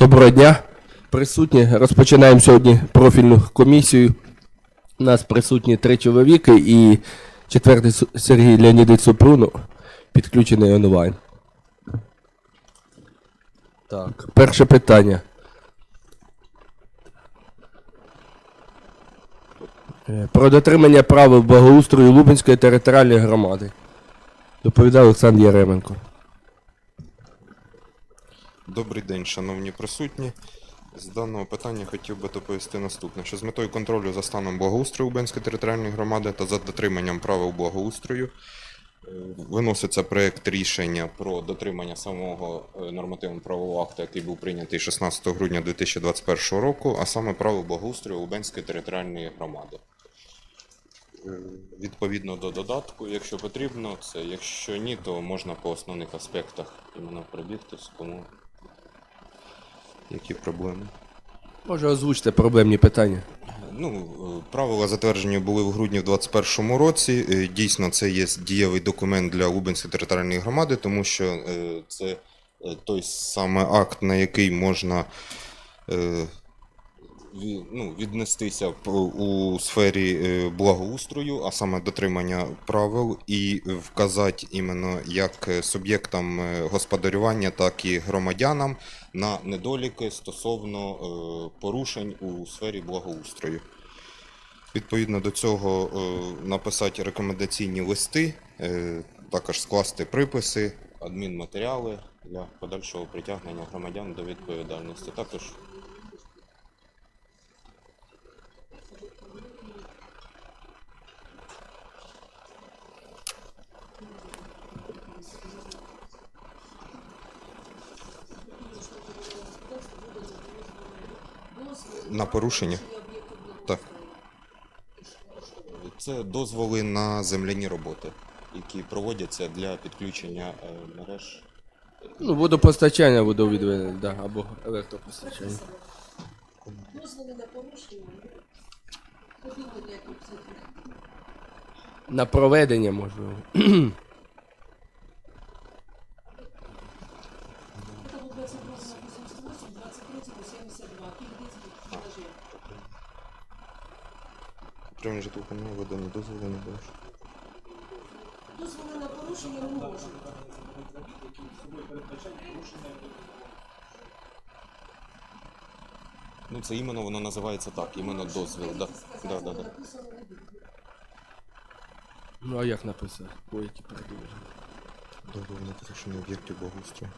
Доброго дня, присутні. Розпочинаємо сьогодні профільну комісію. У нас присутні три чоловіки і четвертий Сергій Леонідович Супрунов, підключений онлайн. Так, перше питання. Е, Про дотримання правил благоустрою Лубенської територіальної громади. Доповідає Олександр Яременко. Добрий день, шановні присутні. З даного питання хотів би доповісти наступне, що з метою контролю за станом благоустрою Лубенської територіальної громади та за дотриманням правил благоустрою е, виноситься проєкт рішення про дотримання самого е, нормативно-правового акту, який був прийнятий 16 грудня 2021 року, а саме правил благоустрою Лубенської територіальної громади. Е, Відповідно до додатку, якщо потрібно, це якщо ні, то можна по основних аспектах іменно пробігтись, кому які проблеми. Може озвучте проблемні питання. Ну, правила затверджені були в грудні в 2021 році. Е, Дійсно, це є дієвий документ для Лубенської територіальної громади, тому що е, це е, той саме акт, на який можна ну, віднестися у сфері е, благоустрою, а саме дотримання правил, і вказати іменно як е, суб'єктам е, господарювання, так і громадянам на недоліки стосовно порушень у сфері благоустрою. Відповідно до цього написати рекомендаційні листи, також скласти приписи, адмінматеріали для подальшого притягнення громадян до відповідальності. Також на порушення. Так. Це дозволи на земляні роботи, які проводяться для підключення е, мереж. Ну, водопостачання, водовідведення, да, або електропостачання. Дозволи на порушення. Подумайте, як. На проведення можливо. Прямо житлового видані дозволи на порушення. Дозволи на порушення не можуть. Ну, це іменно воно називається так, іменно дозвіл. Да. Да, да, да. Написано не. Ну а як написати? Ой, які продовження. Дозвіл на порушення об'єктів благоустрою.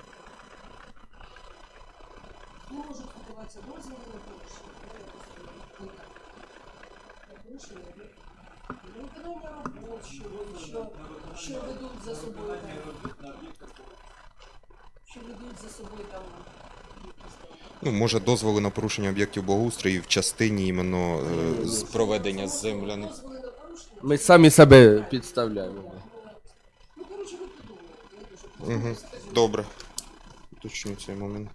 Не можуть купуватися дозволи на порушення. Ну, так. На порушення об'єктів. На виконання робот, що, що, ведуть за собою. Що ведуть за собою там. Ну, може, дозволи на порушення об'єктів благоустрою в частині іменно е, з проведення земляних. Ми самі себе підставляємо. Ну, коротше, ви подумайте. Я дуже Угу. Добре. Уточню цей момент.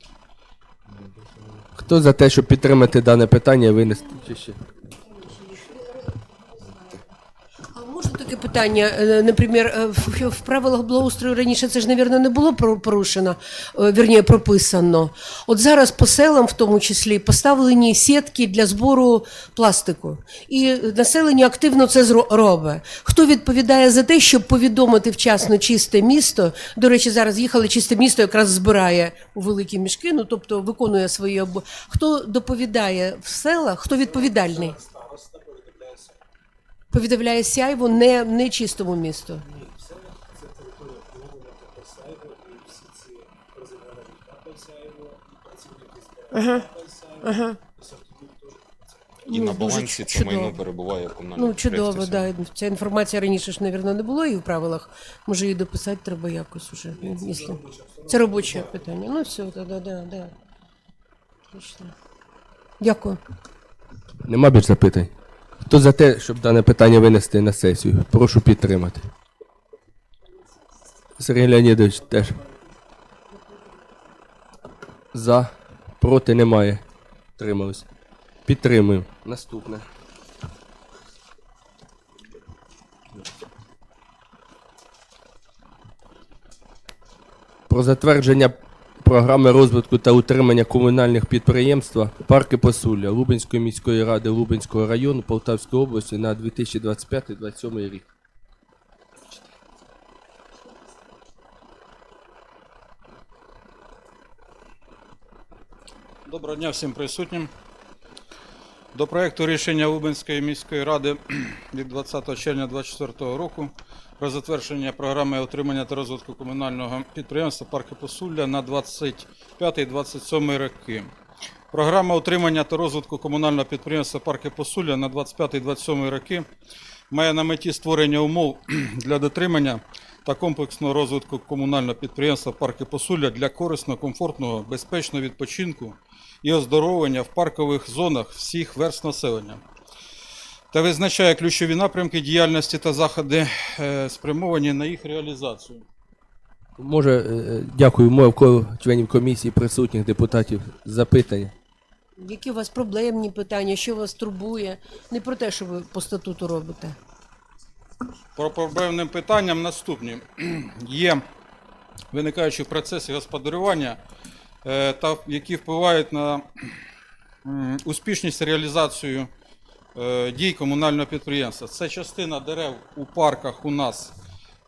Хто за те, щоб підтримати дане питання, винести чи ще? Таке питання? Е, Наприклад, е, в, правилах благоустрою раніше це ж, мабуть, не було порушено, е, вірніше, прописано. От зараз по селам, в тому числі, поставлені сітки для збору пластику. І населення активно це робить. Хто відповідає за те, щоб повідомити вчасно чисте місто? До речі, зараз їхали чисте місто, якраз збирає у великі мішки, ну тобто виконує свої обо. Хто доповідає в селах? Хто відповідальний? Повідомляє сяйво не, не чистому місту. Ага. Ага. І Ну, на балансі це чудово. майно перебуває в комунальному Ну, чудово, да. Ця інформація раніше ж, мабуть, не було і в правилах. Може, її дописати треба якось уже. ну, Якщо... Це робоче питання. Ну, все, да, да, да, да. Дякую. Нема більш запитань. Хто за те, щоб дане питання винести на сесію? Прошу підтримати. Сергій Леонідович теж. За. Проти немає. Тримались. Підтримуємо. Наступне. Про затвердження програми розвитку та утримання комунальних підприємств парки Посулля Лубенської міської ради Лубенського району Полтавської області на 2025-2027 рік. Доброго дня всім присутнім. До проекту рішення Лубенської міської ради від 20 червня 2024 року про затвердження програми отримання та розвитку комунального підприємства Парки Посулля на 25-27 роки. Програма утримання та розвитку комунального підприємства Парки Посулля на 25-27 роки має на меті створення умов для дотримання та комплексного розвитку комунального підприємства Парки Посулля для корисного, комфортного, безпечного відпочинку і оздоровлення в паркових зонах всіх верст населення та визначає ключові напрямки діяльності та заходи, е, спрямовані на їх реалізацію. Може, е, дякую, мов членів комісії, присутніх депутатів запитання. Які у вас проблемні питання, що вас турбує? Не про те, що ви по статуту робите. По проблемним питанням наступні. Є виникаючі в процесі господарювання, та які впливають на успішність реалізацію е, дій комунального підприємства. Це частина дерев у парках у нас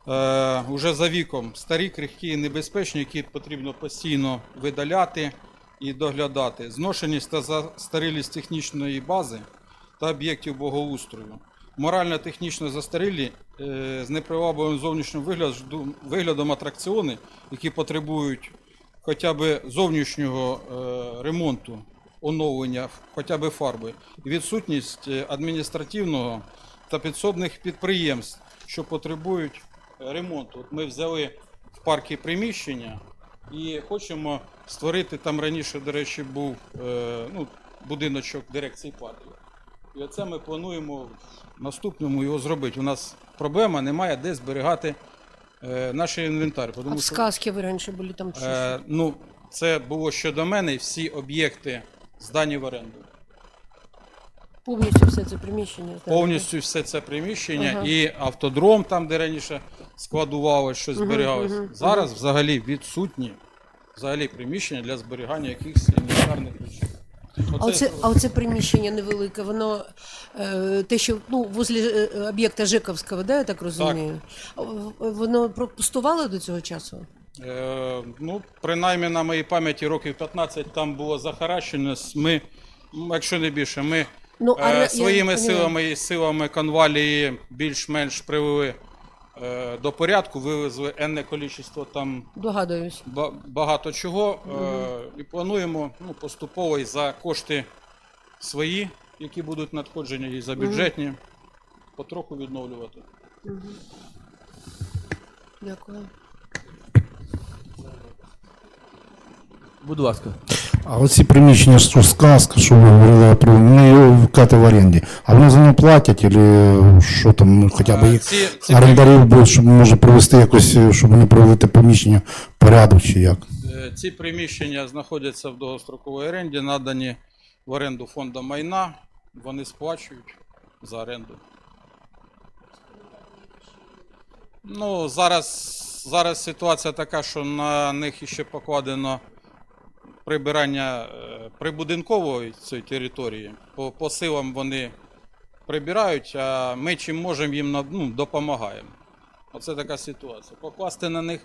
е, вже за віком старі, крихкі і небезпечні, які потрібно постійно видаляти і доглядати. Зношеність та застарілість технічної бази та об'єктів благоустрою. Морально-технічно застарілі е, з непривабливим зовнішнім виглядом атракціони, які потребують хоча б зовнішнього е, ремонту, оновлення, хоча б фарби, відсутність е, адміністративного та підсобних підприємств, що потребують е, ремонту. Ми взяли в парки приміщення і хочемо створити там раніше, до речі, був ну, будиночок дирекції парків. І оце ми плануємо в наступному його зробити. У нас проблема немає де зберігати е, наш інвентар. А в сказки ви раніше були там чи е, ну, це було щодо мене, всі об'єкти здані в оренду. Повністю все це приміщення. Повністю все це приміщення Ага. і автодром, там, де раніше складувалось, що зберігалось. мгм, Зараз взагалі відсутні взагалі приміщення для зберігання якихось інвентарних речей. А оце, а оце приміщення невелике, воно е, те, що ну, возле е, об'єкта Жековського, да, я так розумію? В- Воно пропустувало до цього часу? Е, ну, принаймні на моїй пам'яті років 15 там було захаращено. Ми, якщо не більше, ми Ну, а е, я своїми поняла. силами і силами конвалії більш-менш привели е, до порядку, вивезли енне кількість там Догадуюсь. ба- багато чого. Е, і плануємо ну, поступово і за кошти свої, які будуть надходження, і за бюджетні, потроху відновлювати. Дякую. Будь ласка. А оці приміщення, що сказка, що ви говорили про вони вкати в оренді. А вони за нього платять, або що там, ну, хоча б Е, їх ці- ці орендарів буде, щоб може провести якось, е, щоб вони провели приміщення в порядок чи як. Е, Ці приміщення знаходяться в довгостроковій оренді, надані в оренду фонду майна. Вони сплачують за оренду. Ну, зараз, зараз ситуація така, що на них ще покладено прибирання е, прибудинкової цієї території. По, по силам вони прибирають, а ми чим можемо їм ну, допомагаємо. Оце така ситуація. Покласти на них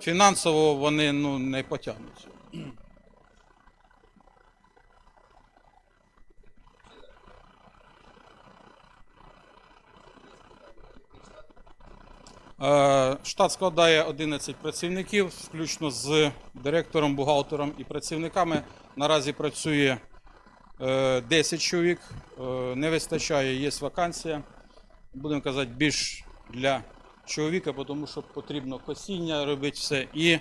фінансово вони ну, не потягнуться. Штат складає 11 працівників, включно з директором, бухгалтером і працівниками. Наразі працює е, 10 чоловік. Е, Не вистачає, є вакансія. Будемо казати, більш для чоловіка, тому що потрібно косіння робити все. І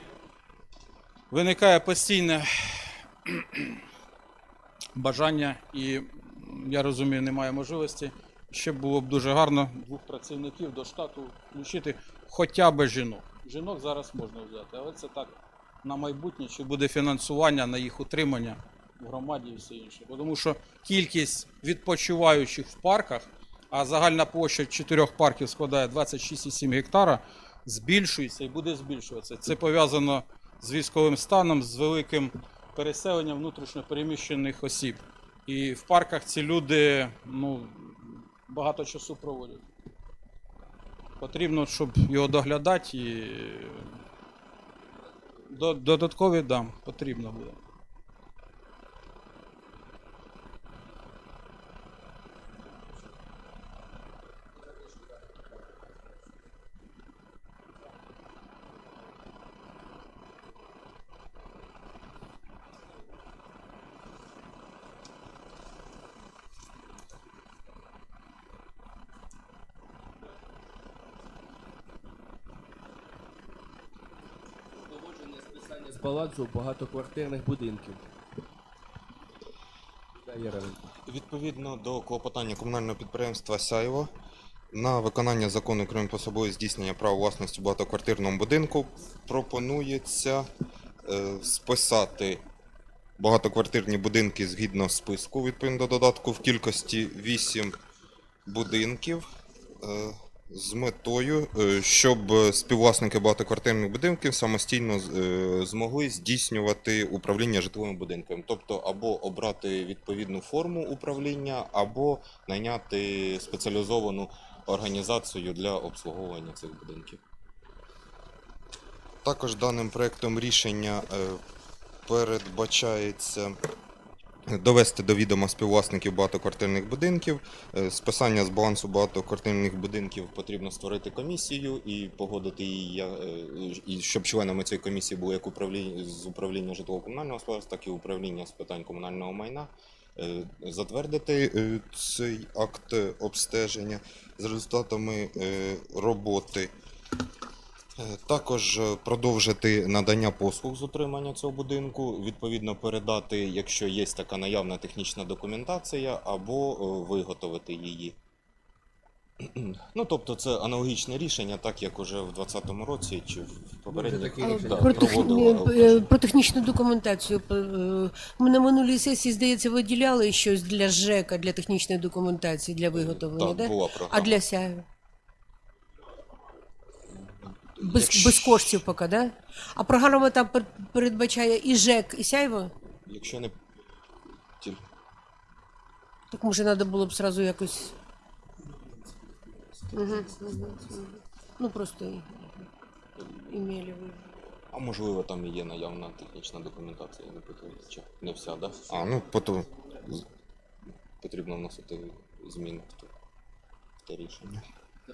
виникає постійне бажання і я розумію, немає можливості. Ще було б дуже гарно двох працівників до штату включити хоча б жінок. Жінок зараз можна взяти, але це так на майбутнє, чи буде фінансування на їх утримання в громаді і все інше. Бо Тому що кількість відпочиваючих в парках, а загальна площа чотирьох парків складає 26,7 гектара, збільшується і буде збільшуватися. Це пов'язано з військовим станом, з великим переселенням внутрішньопереміщених осіб. І в парках ці люди ну, багато часу проводять. Потрібно, щоб його доглядати і додаткові дам потрібно буде. Балансу багатоквартирних будинків. Відповідно до клопотання комунального підприємства Сяйво на виконання закону України про собою здійснення права власності в багатоквартирному будинку пропонується е, списати багатоквартирні будинки згідно списку відповідно до додатку в кількості 8 будинків. е, з метою, е, щоб співвласники багатоквартирних будинків самостійно е, змогли здійснювати управління житловим будинком, тобто або обрати відповідну форму управління, або найняти спеціалізовану організацію для обслуговування цих будинків. Також даним проектом рішення е, передбачається довести до відома співвласників багатоквартирних будинків. Е, Списання з балансу багатоквартирних будинків потрібно створити комісію і погодити її, е, і щоб членами цієї комісії були як управління з управління житлово-комунального господарства, так і управління з питань комунального майна. Е, Затвердити е, цей акт е, обстеження з результатами е, роботи. Е, Також е, продовжити надання послуг з утримання цього будинку, відповідно передати, якщо є така наявна технічна документація, або е, виготовити її. Ну, тобто це аналогічне рішення, так як уже в 2020 році чи в попередніх да, про, техні... про технічну документацію. Ми на минулій сесії, здається, виділяли щось для ЖЕКа, для технічної документації, для виготовлення, Так, да? була програма. а для сяєва? Без, Якщо- без коштів поки, да? А програма там пер- передбачає і ЖЕК, і сяйво? Якщо не Так може треба було б сразу якось. Ну просто і- імели ви. А можливо, там і є наявна технічна документація, я не питаю, чи не вся, да? А, ну потім з- потрібно вносити зміни в те- в те рішення.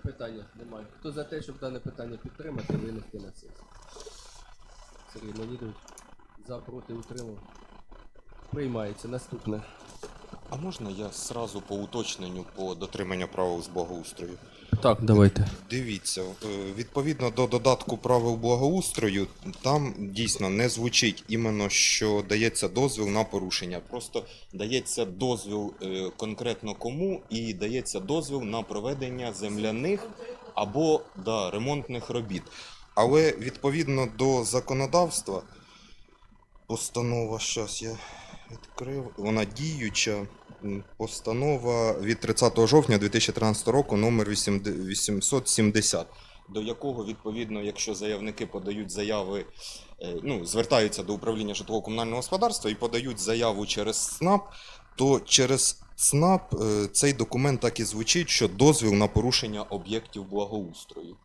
Запитання немає. Хто за те, щоб дане питання підтримати, винести на сесію? Сергій Леонідович. За, проти, утримав. Приймається. Наступне. А можна я сразу по уточненню по дотриманню правил з благоустрою? Так, давайте. Дивіться, е, відповідно до додатку правил благоустрою, там дійсно не звучить іменно, що дається дозвіл на порушення. Просто дається дозвіл е, конкретно кому і дається дозвіл на проведення земляних або да, ремонтних робіт. Але відповідно до законодавства, постанова, зараз я відкрив, вона діюча. Постанова від 30 жовтня 2013 року номер 870, до якого відповідно, якщо заявники подають заяви, е, ну, звертаються до управління житлово-комунального господарства і подають заяву через ЦНАП, то через ЦНАП е, цей документ так і звучить, що дозвіл на порушення об'єктів благоустрою.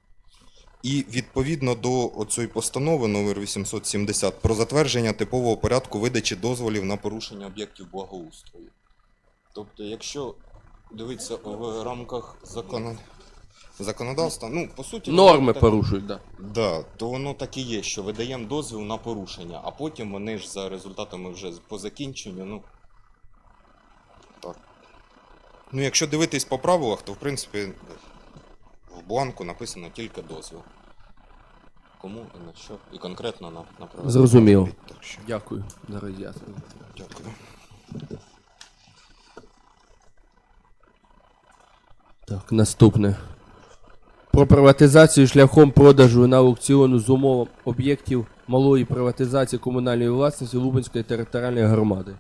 І відповідно до оцієї постанови номер 870 про затвердження типового порядку видачі дозволів на порушення об'єктів благоустрою. Тобто, якщо дивитися в рамках закон... законодавства, ну по суті Норми так- порушують, так. Да, то воно так і є, що видаємо дозвіл на порушення, а потім вони ж за результатами вже по закінченню, ну. Так. Ну, якщо дивитись по правилах, то в принципі в бланку написано тільки дозвіл. Кому і на що, і конкретно на, на проведення Зрозуміло. робіт. Так що, Дякую за роз'яснення. дякую. Так, наступне. Про приватизацію шляхом продажу на аукціону з умов об'єктів малої приватизації комунальної власності Лубенської територіальної громади.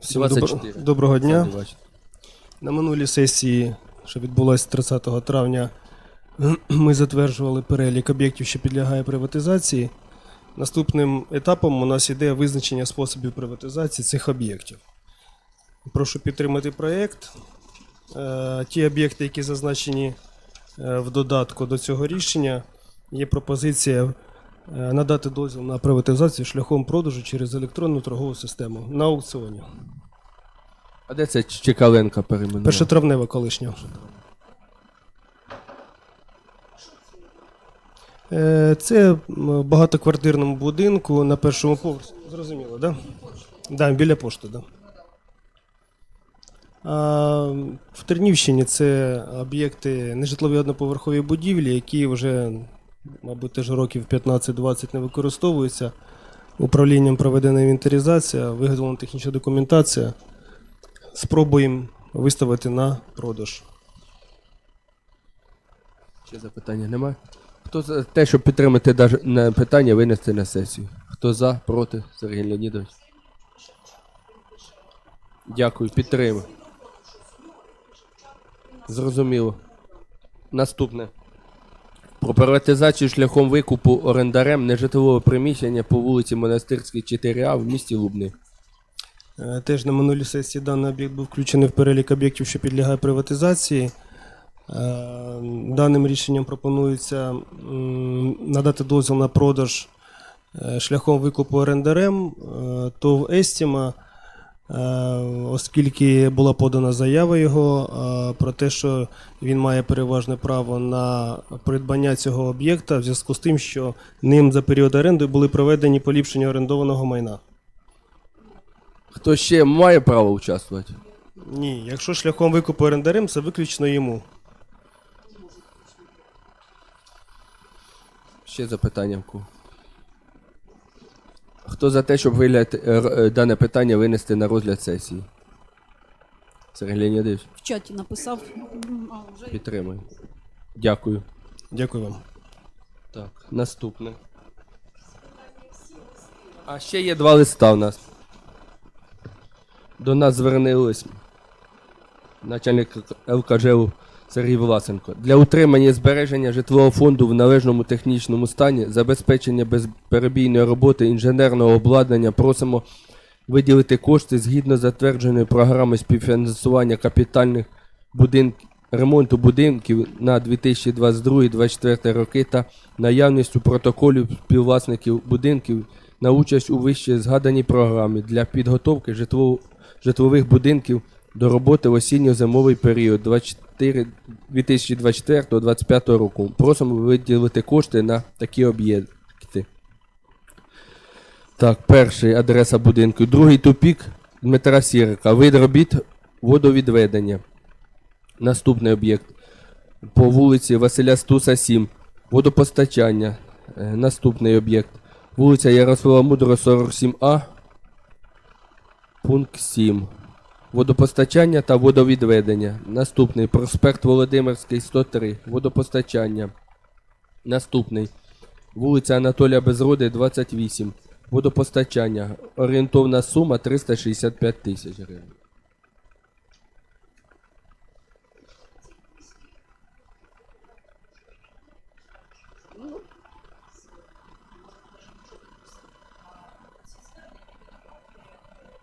Всім добро- 24. доброго дня. На минулій сесії, що відбулася 30 травня, ми затверджували перелік об'єктів, що підлягає приватизації. Наступним етапом у нас іде визначення способів приватизації цих об'єктів. Прошу підтримати проєкт. Е, Ті об'єкти, які зазначені е, в додатку до цього рішення, є пропозиція е, надати дозвіл на приватизацію шляхом продажу через електронну торгову систему на аукціоні. А де це Чекаленка перейменував? Першотравнева колишня. Е, Це в багатоквартирному будинку на першому поверсі. Зрозуміло, так? Да? Да, біля пошти, так. Да. В Тернівщині це об'єкти нежитлові одноповерхові будівлі, які вже, мабуть, теж років 15-20 не використовуються. Управлінням проведена інвентаризація, виготовлена технічна документація. Спробуємо виставити на продаж. Ще запитання немає? Хто за те, щоб підтримати на питання, винести на сесію? Хто за, проти? Сергій Леонідович? Дякую, підтримую. Зрозуміло. Наступне. Про приватизацію шляхом викупу орендарем нежитлового приміщення по вулиці Монастирській 4А в місті Лубни. Е, Теж на минулій сесії даний об'єкт був включений в перелік об'єктів, що підлягає приватизації. Е, Даним рішенням пропонується надати дозвіл на продаж е, шляхом викупу орендарем ТОВ Естіма, оскільки була подана заява його про те, що він має переважне право на придбання цього об'єкта в зв'язку з тим, що ним за період оренди були проведені поліпшення орендованого майна. Хто ще має право участвувати? Ні, якщо шляхом викупу орендарем, це виключно йому. Ще запитання в кого? Хто за те, щоб вигляд, е, р- е, дане питання винести на розгляд сесії? Сергій Леонідович, в чаті написав. М, А, вже підтримую. Дякую. Дякую вам. Так, наступне. А ще є два листа у нас. До нас звернулись начальник ЛКЖУ Сергій Власенко. Для утримання і збереження житлового фонду в належному технічному стані, забезпечення безперебійної роботи інженерного обладнання просимо виділити кошти згідно затвердженої програми співфінансування капітальних будинків ремонту будинків на 2022-2024 роки та наявністю протоколів співвласників будинків на участь у вище згаданій програмі для підготовки житлов... житлових будинків до роботи в осінньо-зимовий період 2024-2025 року. Просимо виділити кошти на такі об'єкти. Так, перший адреса будинку. Другий тупік Дмитра Сірика. Вид робіт водовідведення. Наступний об'єкт. По вулиці Василя Стуса 7. Водопостачання. Е, Наступний об'єкт. Вулиця Ярослава Мудрого 47А. Пункт 7. Водопостачання та водовідведення. Наступний. Проспект Володимирський 103. Водопостачання. Наступний. Вулиця Анатолія Безроди 28. Водопостачання. Орієнтовна сума 365 тисяч гривень.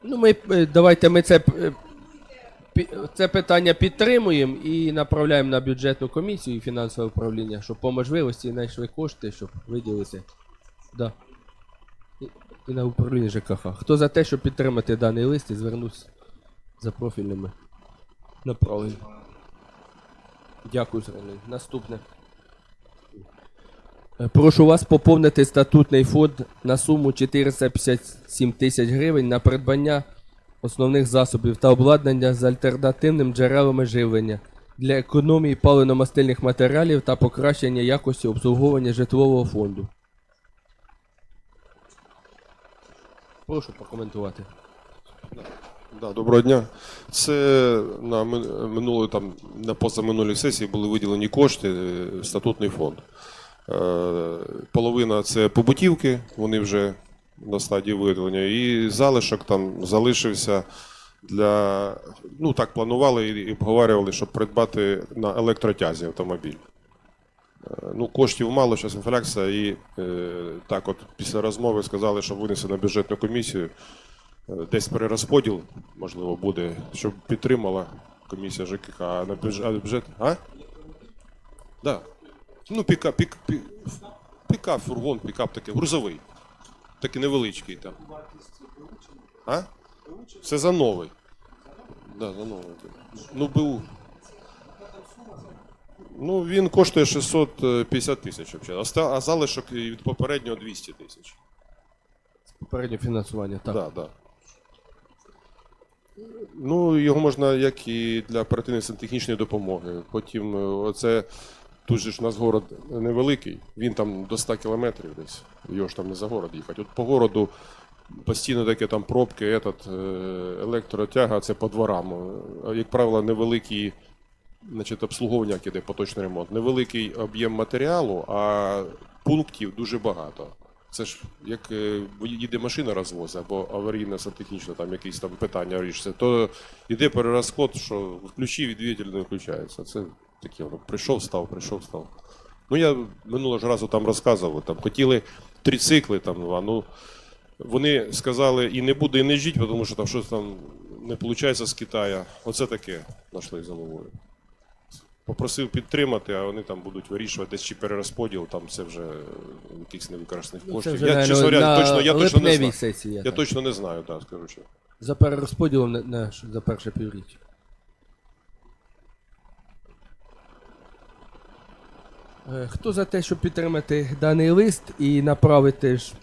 Ну, ми е, давайте ми це, е, це питання підтримуємо і направляємо на бюджетну комісію і фінансове управління, щоб по можливості знайшли кошти, щоб виділити. Да. І, на управління ЖКХ. Хто за те, щоб підтримати даний лист і звернутися за профільними направленнями? Дякую, Сергій. Наступне. Е, Прошу вас поповнити статутний фонд на суму 457 тисяч гривень на придбання основних засобів та обладнання з альтернативними джерелами живлення для економії паливно-мастильних матеріалів та покращення якості обслуговування житлового фонду. Прошу прокоментувати. Да, доброго дня. Це на минулої там на позаминулій сесії були виділені кошти е, статутний фонд. Е, Половина це побутівки, вони вже на стадії виділення, і залишок там залишився для. Ну так планували і обговорювали, щоб придбати на електротязі автомобіль. Е, Ну, коштів мало, зараз інфляція, і е, так, от після розмови сказали, що винесе на бюджетну комісію. Десь перерозподіл, можливо, буде, щоб підтримала комісія ЖКХ а на бюджет? а? Да. Ну, пікап, пік, пік, пікап, фургон, пікап такий, грузовий. Такий невеличкий там. А? Це за новий. Да, за новий. Ну, БУ. Ну, він коштує 650 тисяч взагалі, а залишок від попереднього 200 тисяч. Попереднє фінансування, так. Так, да, да. Ну, його можна як і для оперативної сантехнічної допомоги. Потім е, оце тут же ж у нас город невеликий, він там до 100 кілометрів десь. Його ж там не за город їхати. От по городу постійно таке там пробки, этот, е, електротяга, це по дворам. Е, Як правило, невеликий значить, обслуговування, іде поточний ремонт. Невеликий об'єм матеріалу, а пунктів дуже багато. Це ж як е, їде машина розвозить, або аварійне сантехнічне там якісь там питання вирішиться, то йде перерозход, що включив двигатель не включається. Це таке воно. Прийшов, став, прийшов, став. Ну я минулого ж разу там розказував, там хотіли трицикли, там, а ну вони сказали, і не буде, і не жіть, тому що там щось там не виходить з Китаю. Оце таке знайшли за головою. Попросив підтримати, а вони там будуть вирішувати десь чи перерозподіл, там це вже е, якихось невикористаних Ну, коштів. Вже, я, чесно говоря, точно, я точно не знаю. сесії. Я так. точно не знаю, так, скажу. За перерозподілом на, на, за перше півріччя. Хто за те, щоб підтримати даний лист і направити ж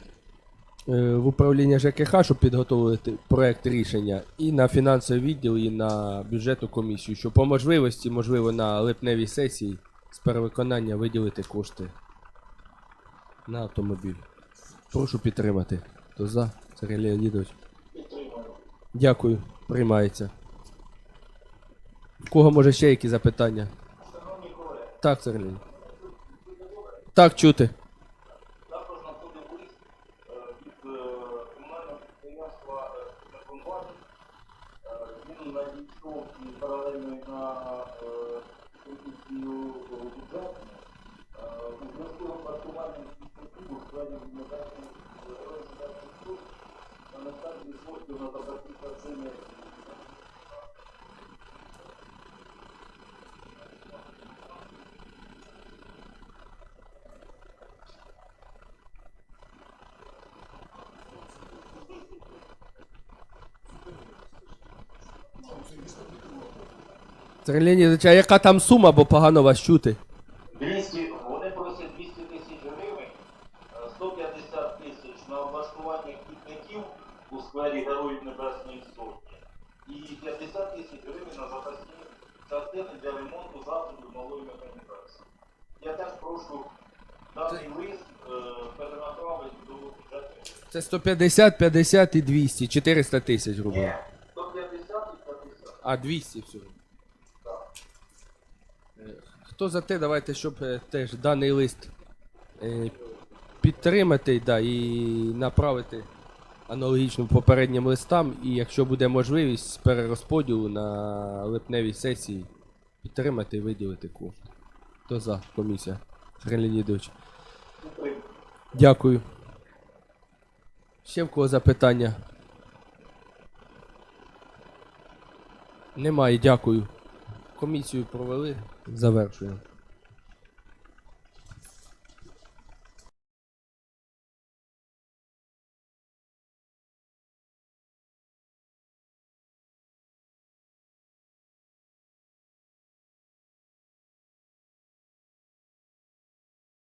е, в управління ЖКХ, щоб підготовити проект рішення і на фінансовий відділ, і на бюджетну комісію, щоб по можливості, можливо, на липневій сесії з перевиконання виділити кошти на автомобіль. Прошу підтримати. Хто за? Сергій Леонідович. Дякую, приймається. В кого може ще які запитання? Так, Сергій. Так, чути. Також надходив лист е, від е, комунального підприємства е, «Техномбанк». Е, Він надійшов і паралельно і на е, комісію бюджетну. Е, У зв'язку з опрацюванням інституту в складі відмовляючи героїв служб на наставні коштів на забезпечення Леонідович, а яка там сума, бо погано вас чути? 200, вони просять 200 тисяч гривень, е, 150 тисяч на облаштування квітників у сквері Героїв Небесної Сотні і 50 тисяч гривень на запасні частини для ремонту засобів малої механізації. Я теж прошу даний лист е, перенаправити до бюджету. Це 150, 50 і 200, 400 тисяч, грубо. Ні, 150 і 50. А, 200 всього. Е, Хто за те, давайте, щоб е, теж даний лист е, підтримати да, і направити аналогічно попереднім листам, і якщо буде можливість з перерозподілу на липневій сесії підтримати і виділити кошти. Хто за комісія? Сергій Леонідович. Дякую. Ще в кого запитання? Немає, дякую. Комісію провели, завершуємо.